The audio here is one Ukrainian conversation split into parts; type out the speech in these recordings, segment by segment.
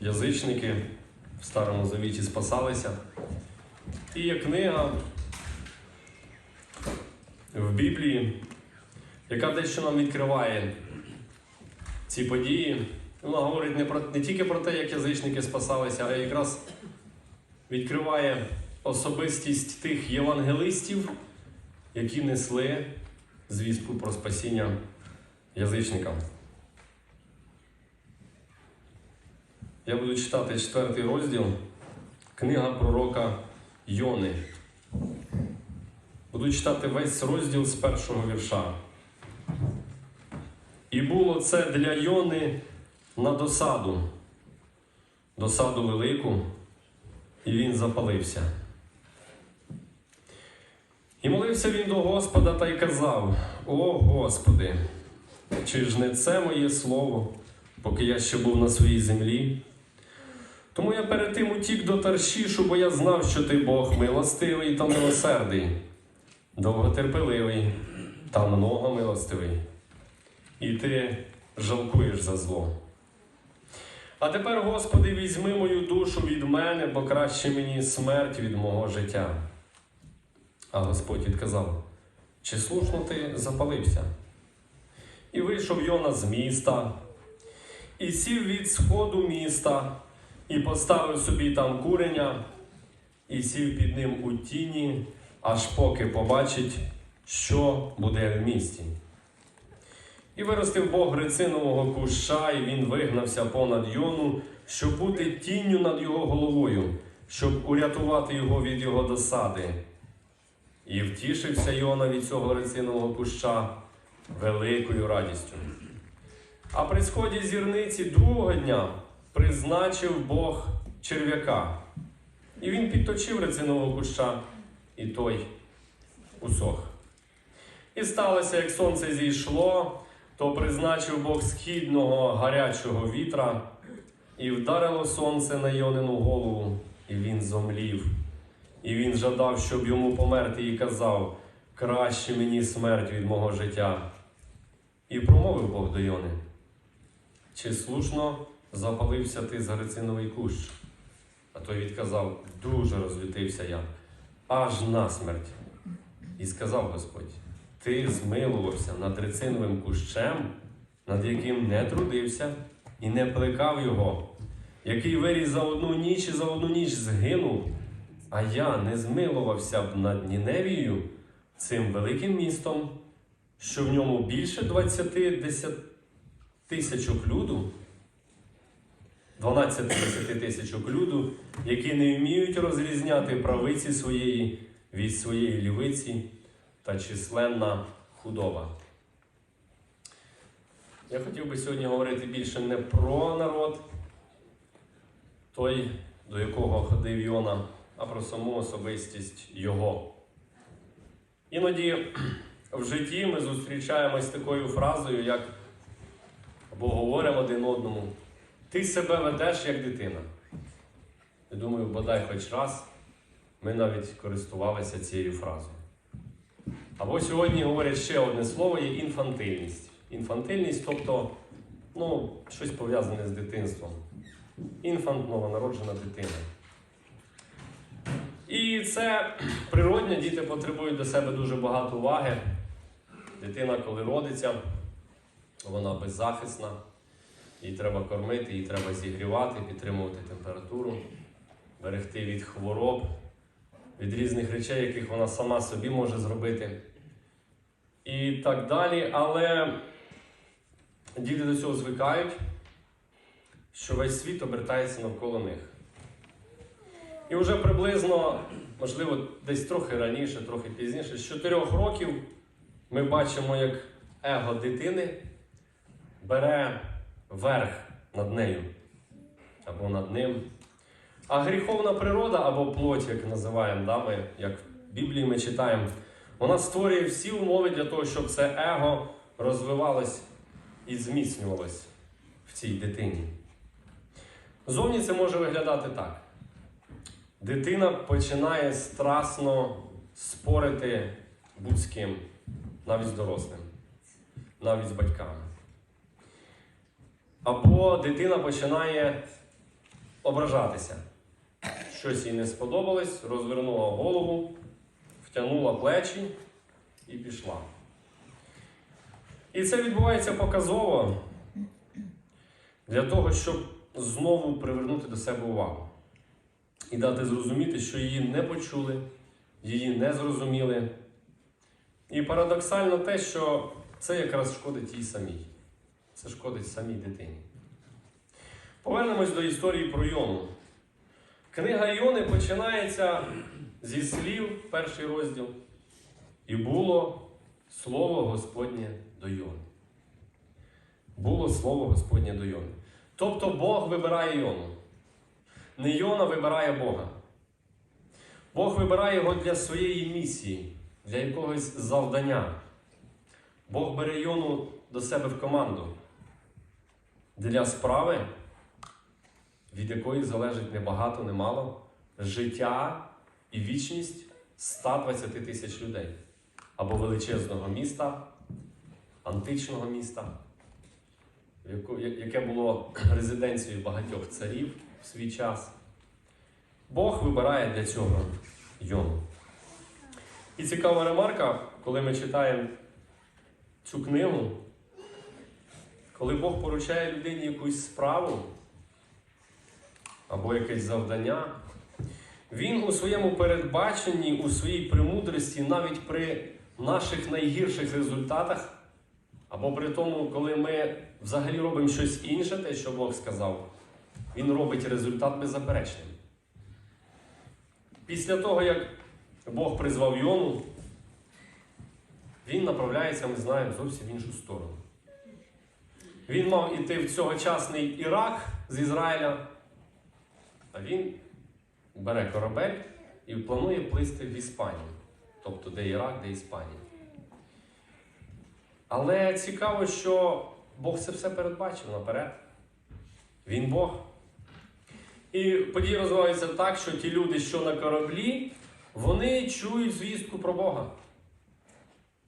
язичники в Старому Завіті спасалися. І є книга в Біблії, яка дещо нам відкриває ці події. Вона говорить не, про, не тільки про те, як язичники спасалися, а якраз відкриває особистість тих євангелистів, які несли звістку про спасіння язичникам. Я буду читати четвертий розділ, книга пророка Йони. Буду читати весь розділ з першого вірша. І було це для Йони на досаду, досаду велику, і він запалився. І молився він до Господа та й казав: О Господи, чи ж не це моє слово, поки я ще був на своїй землі? Тому я перед тим утік до Таршішу, бо я знав, що ти Бог милостивий та милосердий, довготерпеливий та много милостивий. І ти жалкуєш за зло. А тепер, Господи, візьми мою душу від мене, бо краще мені смерть від мого життя. А Господь відказав: чи слушно ти запалився? І вийшов Йона з міста, і сів від сходу міста, і поставив собі там куреня, і сів під ним у тіні, аж поки побачить, що буде в місті. І виростив Бог грицинового куща, і він вигнався понад Йону, щоб бути тінню над його головою, щоб урятувати його від його досади. І втішився Йона від цього грицинового куща великою радістю. А при сході зірниці другого дня призначив Бог черв'яка. І він підточив рецинового куща, і той усох. І сталося, як сонце зійшло, то призначив Бог східного гарячого вітра, і вдарило сонце на Йонину голову, і він зомлів. І він жадав, щоб йому померти, і казав: краще мені смерть від мого життя. І промовив Бог до Йони. Чи слушно запалився ти за грициновий кущ? А той відказав: дуже розлютився я, аж насмерть. І сказав Господь: Ти змилувався над рициновим кущем, над яким не трудився і не плекав його, який виріс за одну ніч і за одну ніч згинув. А я не змилувався б над Ніневією, цим великим містом, що в ньому більше 20 тисячок люду, 12 10 тисячок люду, які не вміють розрізняти правиці своєї від своєї лівиці та численна худоба. Я хотів би сьогодні говорити більше не про народ, той, до якого ходив Йона, а про саму особистість його. Іноді в житті ми зустрічаємось такою фразою, як або говоримо один одному, ти себе ведеш як дитина. Я думаю, бодай хоч раз ми навіть користувалися цією фразою. Або сьогодні говорять ще одне слово є інфантильність. Інфантильність, тобто ну, щось пов'язане з дитинством. Інфант новонароджена дитина. І це природньо, діти потребують до себе дуже багато уваги. Дитина, коли родиться, вона беззахисна, її треба кормити, її треба зігрівати, підтримувати температуру, берегти від хвороб, від різних речей, яких вона сама собі може зробити. І так далі. Але діти до цього звикають, що весь світ обертається навколо них. І вже приблизно, можливо, десь трохи раніше, трохи пізніше, з 4 років ми бачимо, як его дитини бере верх над нею або над ним. А гріховна природа або плоть, як називаємо, да, ми, як в Біблії ми читаємо, вона створює всі умови для того, щоб це его розвивалось і зміцнювалось в цій дитині. Зовні це може виглядати так. Дитина починає страсно спорити будь ким, навіть з дорослим, навіть з батьками. Або дитина починає ображатися. Щось їй не сподобалось, розвернула голову, втягнула плечі і пішла. І це відбувається показово для того, щоб знову привернути до себе увагу і дати зрозуміти, що її не почули, її не зрозуміли. І парадоксально те, що це якраз шкодить їй самій. Це шкодить самій дитині. Повернемось до історії про Йону. Книга Йони починається зі слів, перший розділ. І було слово Господнє до Йони. Було слово Господнє до Йони. Тобто Бог вибирає Йону. Не Йона вибирає Бога. Бог вибирає його для своєї місії, для якогось завдання. Бог бере Йону до себе в команду для справи, від якої залежить не багато, не мало, життя і вічність 120 тисяч людей або величезного міста, античного міста, яке було резиденцією багатьох царів в свій час. Бог вибирає для цього Йону. І цікава ремарка, коли ми читаємо цю книгу, коли Бог поручає людині якусь справу або якесь завдання, він у своєму передбаченні, у своїй премудрості, навіть при наших найгірших результатах, або при тому, коли ми взагалі робимо щось інше, те, що Бог сказав, він робить результат беззаперечним. Після того, як Бог призвав Йону, він направляється, ми знаємо, зовсім в іншу сторону. Він мав іти в цьогочасний Ірак з Ізраїля, а він бере корабель і планує плисти в Іспанію. Тобто де Ірак, де Іспанія. Але цікаво, що Бог це все передбачив наперед. Він Бог. І події розвиваються так, що ті люди, що на кораблі, вони чують звістку про Бога.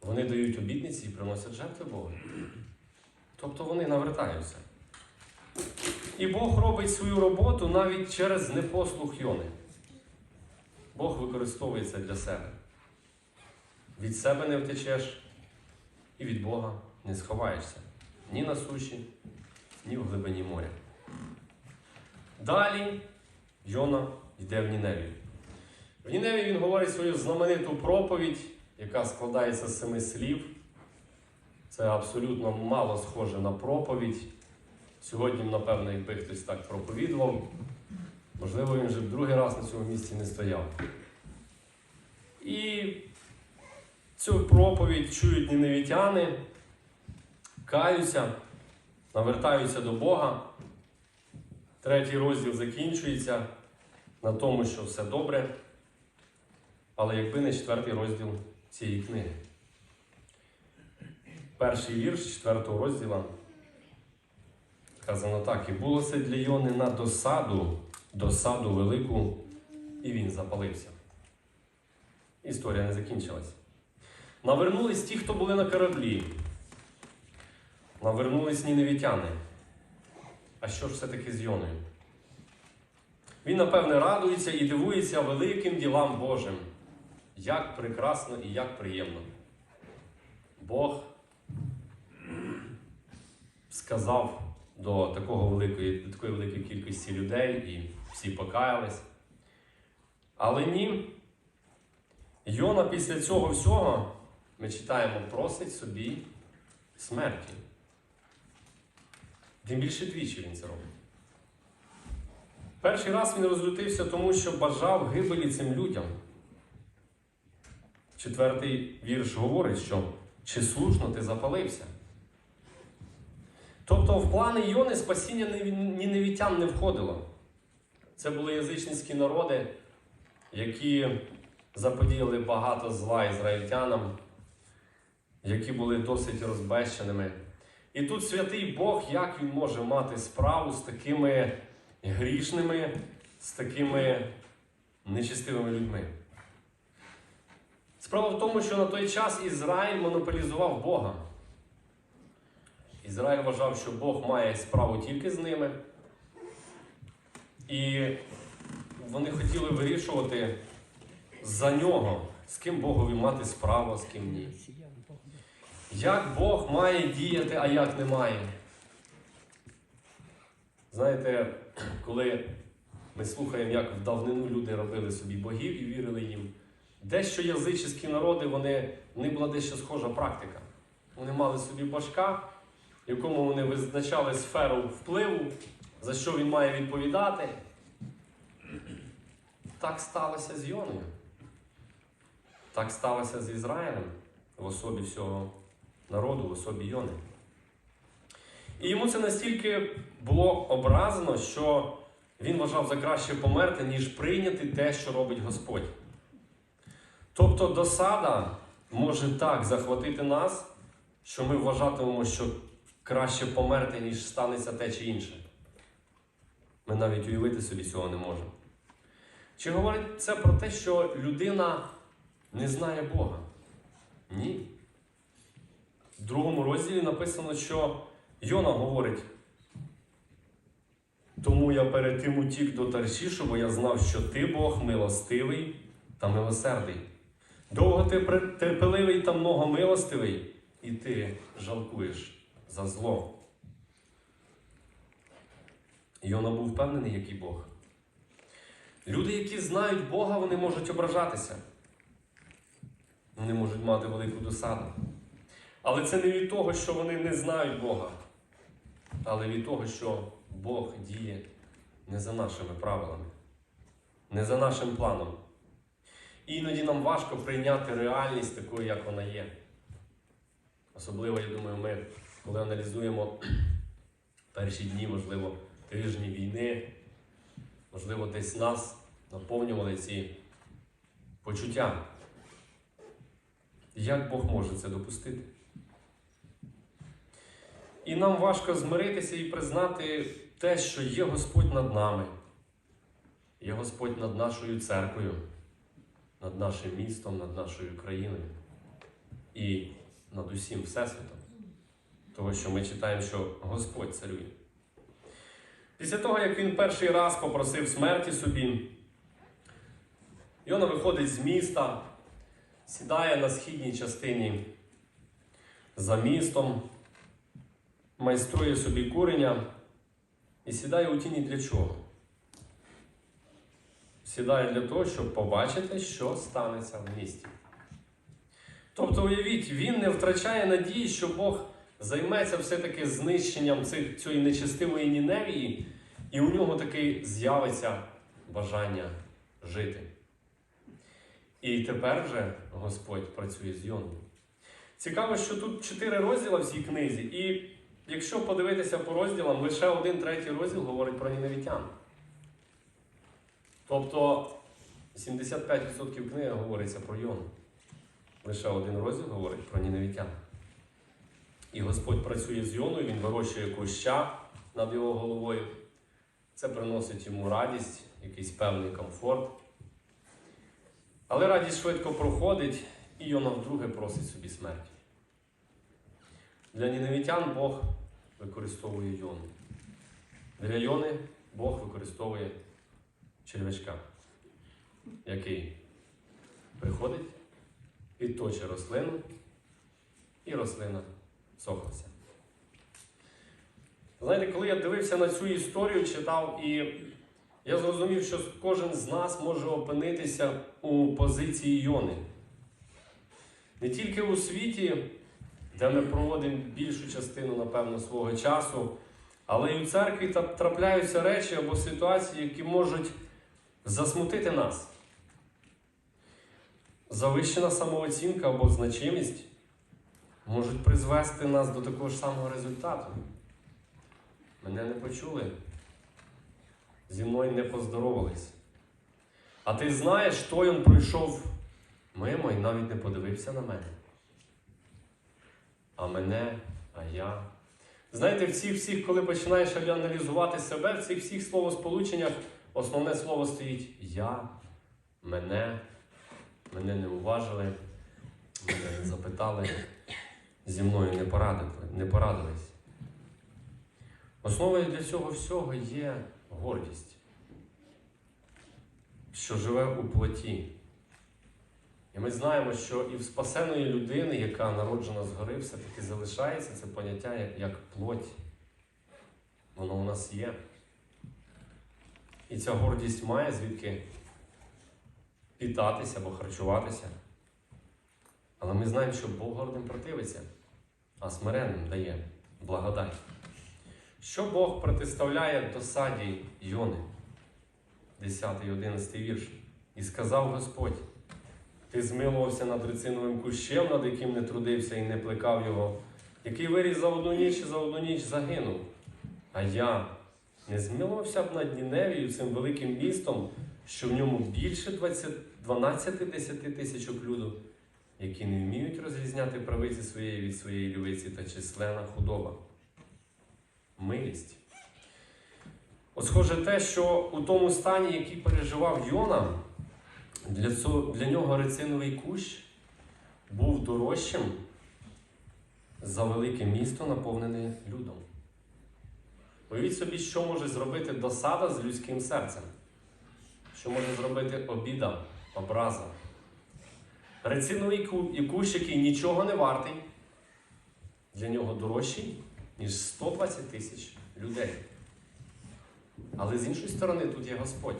Вони дають обітниці і приносять жертви Богу. Тобто вони навертаються. І Бог робить свою роботу навіть через непослух Йони. Бог використовує це для себе. Від себе не втечеш, і від Бога не сховаєшся ні на суші, ні в глибині моря. Далі Йона йде в Ніневію. В Ніневі він говорить свою знамениту проповідь, яка складається з семи слів. Це абсолютно мало схоже на проповідь. Сьогодні, напевно, якби хтось так проповідував, можливо, він вже другий раз на цьому місці не стояв. І цю проповідь чують ніневітяни, каються, навертаються до Бога. Третій розділ закінчується на тому, що все добре. Але якби не четвертий розділ цієї книги. Перший вірш четвертого розділу сказано так: і було це для Йони на досаду, досаду велику, і він запалився. Історія не закінчилась. Навернулись ті, хто були на кораблі. Навернулись ніневітяни. А що ж все-таки з Йоною? Він, напевне, радується і дивується великим ділам Божим. Як прекрасно і як приємно. Бог сказав до такого великої, такої великої кількості людей, і всі покаялись. Але ні. Йона після цього всього, ми читаємо, просить собі смерті. Тим більше двічі він це робить. Перший раз він розлютився, тому що бажав гибелі цим людям. Четвертий вірш говорить, що чи слушно ти запалився. Тобто в плани Йони спасіння ніневітян не входило. Це були язичницькі народи, які заподіяли багато зла ізраїльтянам, які були досить розбещеними. І тут святий Бог, як він може мати справу з такими грішними, з такими нечистивими людьми? Справа в тому, що на той час Ізраїль монополізував Бога. Ізраїль вважав, що Бог має справу тільки з ними. І вони хотіли вирішувати за нього, з ким Богові мати справу, з ким ні. Як Бог має діяти, а як не має. Знаєте, коли ми слухаємо, як в давнину люди робили собі богів і вірили їм, дещо язичні народи, вони, в них була дещо схожа практика. Вони мали собі башка, якому вони визначали сферу впливу, за що він має відповідати. Так сталося з Йоною. Так сталося з Ізраїлем в особі всього народу, в особі Йони. І йому це настільки було образно, що він вважав за краще померти, ніж прийняти те, що робить Господь. Тобто досада може так захватити нас, що ми вважатимемо, що краще померти, ніж станеться те чи інше. Ми навіть уявити собі цього не можемо. Чи говорить це про те, що людина не знає Бога? Ні. В другому розділі написано, що Йона говорить. Тому я перед тим утік до Таршішу, бо я знав, що ти Бог милостивий та милосердий. Довго ти терпеливий та многомилостивий, і ти жалкуєш за зло. Йона був впевнений, який Бог. Люди, які знають Бога, вони можуть ображатися. Вони можуть мати велику досаду. Але це не від того, що вони не знають Бога, але від того, що Бог діє не за нашими правилами, не за нашим планом. І іноді нам важко прийняти реальність такою, як вона є. Особливо, я думаю, ми, коли аналізуємо перші дні, можливо, тижні війни, можливо, десь нас наповнювали ці почуття. Як Бог може це допустити? І нам важко змиритися і признати те, що є Господь над нами, є Господь над нашою церквою, над нашим містом, над нашою країною і над усім Всесвітом. Того, що ми читаємо, що Господь царює. Після того, як він перший раз попросив смерті собі, Йона виходить з міста, сідає на східній частині за містом, майструє собі курення і сідає у тіні для чого? Сідає для того, щоб побачити, що станеться в місті. Тобто, уявіть, він не втрачає надії, що Бог займеться все-таки знищенням цих, цієї нечестивої Ніневії, і у нього таки з'явиться бажання жити. І тепер вже Господь працює з Йоною. Цікаво, що тут чотири розділи в цій книзі, і якщо подивитися по розділам, лише один третій розділ говорить про ніневітян. Тобто 75% книги говориться про Йону. Лише один розділ говорить про ніневітян. І Господь працює з Йоною, він вирощує куща над його головою. Це приносить йому радість, якийсь певний комфорт. Але радість швидко проходить, і Йона вдруге просить собі смерті. Для ніневітян Бог використовує Йону. Для Йони Бог використовує червячка, який приходить, підточить рослину, і рослина сохлася. Знаєте, коли я дивився на цю історію, читав, і я зрозумів, що кожен з нас може опинитися у позиції Йони. Не тільки у світі, де ми проводимо більшу частину, напевно, свого часу, але й у церкві трапляються речі або ситуації, які можуть засмутити нас. Завищена самооцінка або значимість можуть призвести нас до такого ж самого результату. Мене не почули, зі мною не поздоровались. А ти знаєш, той він пройшов мимо і навіть не подивився на мене. А мене, а я. Знаєте, в цих всіх, коли починаєш аналізувати себе, в цих всіх словосполученнях основне слово стоїть я, мене, мене не уважили, мене не запитали, зі мною не порадили, не порадились. Основою для цього всього є гордість. що живе у плоті. І ми знаємо, що і в спасеної людини, яка народжена згори, все-таки залишається це поняття як, плоть. Воно у нас є. І ця гордість має звідки питатися або харчуватися. Але ми знаємо, що Бог гордим противиться, а смиренним дає благодать. Що Бог протиставляє досаді Йони? 10 і 11 вірш. І сказав Господь: Ти змилувався над рециновим кущем, над яким не трудився і не плекав його, який виріс за одну ніч і за одну ніч загинув. А я не змилувався б над Ніневією, цим великим містом, що в ньому більше 20, 12-10 тисячок люду, які не вміють розрізняти правиці своєї від своєї лівиці та численна худоба. Милість. От схоже те, що у тому стані, який переживав Йона, для, для нього рециновий кущ був дорожчим за велике місто, наповнене людом. Уявіть собі, що може зробити досада з людським серцем, що може зробити обіда, образа. Рециновий ку- кущ, який нічого не вартий, для нього дорожчий, ніж 120 тисяч людей. Але з іншої сторони, тут є Господь.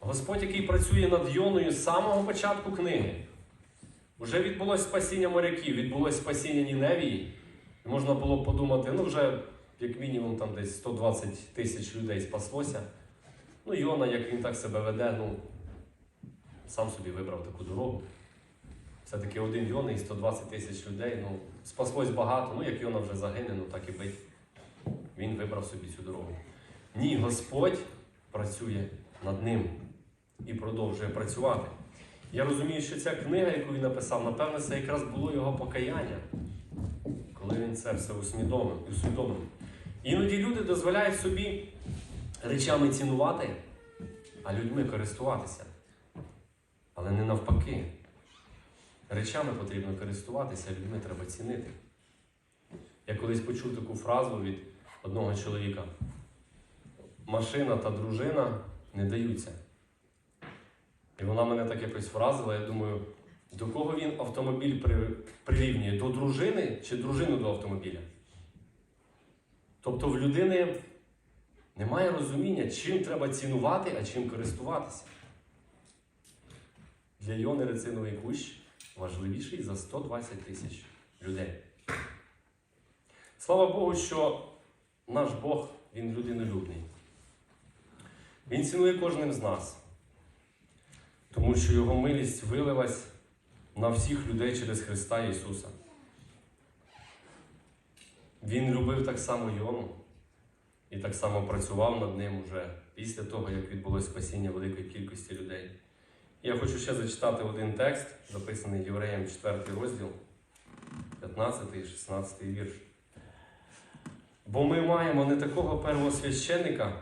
Господь, який працює над Йоною з самого початку книги. Уже відбулось спасіння моряків, відбулось спасіння Ніневії. І можна було подумати, ну вже як мінімум там десь 120 тисяч людей спаслося. Ну, Йона, як він так себе веде, ну сам собі вибрав таку дорогу. Все-таки один Йона і 120 тисяч людей. Ну, спаслось багато, ну як Йона вже загине, ну так і бить. Він вибрав собі цю дорогу. Ні, Господь працює над ним і продовжує працювати. Я розумію, що ця книга, яку він написав, напевне, це якраз було його покаяння, коли він це все усвідомив. усвідомив. Іноді люди дозволяють собі речами цінувати, а людьми користуватися. Але не навпаки. Речами потрібно користуватися, людьми треба цінити. Я колись почув таку фразу від одного чоловіка: машина та дружина не даються. І вона мене так якось вразила. Я думаю, до кого він автомобіль при- прирівнює? До дружини чи дружину до автомобіля? Тобто в людини немає розуміння, чим треба цінувати, а чим користуватися. Для Йони рециновий кущ важливіший за 120 тисяч людей. Слава Богу, що наш Бог, Він людинолюбний. Він цінує кожним з нас, тому що Його милість вилилась на всіх людей через Христа Ісуса. Він любив так само Йону і так само працював над ним уже після того, як відбулось спасіння великої кількості людей. Я хочу ще зачитати один текст, записаний Євреям 4 розділ, 15 і 16 вірш. Бо ми маємо не такого первосвященика,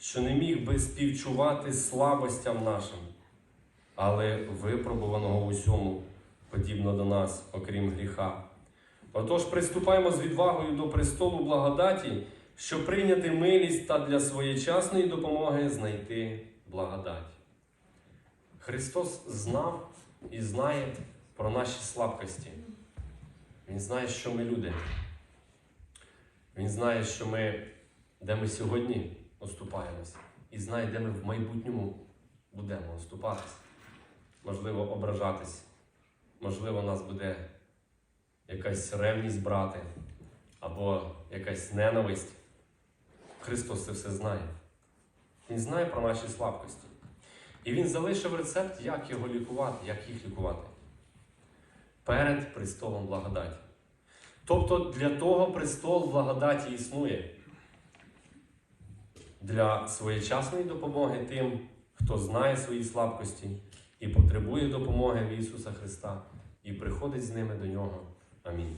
що не міг би співчувати слабостям нашим, але випробуваного усьому, подібно до нас, окрім гріха. Отож, приступаємо з відвагою до престолу благодаті, щоб прийняти милість та для своєчасної допомоги знайти благодать. Христос знав і знає про наші слабкості. Він знає, що ми люди. Він знає, що ми, де ми сьогодні оступаємося, і знає, де ми в майбутньому будемо оступатися. Можливо, ображатись, можливо, нас буде якась ревність брати, або якась ненависть. Христос це все знає. Він знає про наші слабкості. І він залишив рецепт, як його лікувати, як їх лікувати. Перед престолом благодаті. Тобто для того престол благодаті існує. Для своєчасної допомоги тим, хто знає свої слабкості і потребує допомоги в Ісуса Христа, і приходить з ними до Нього. Амінь.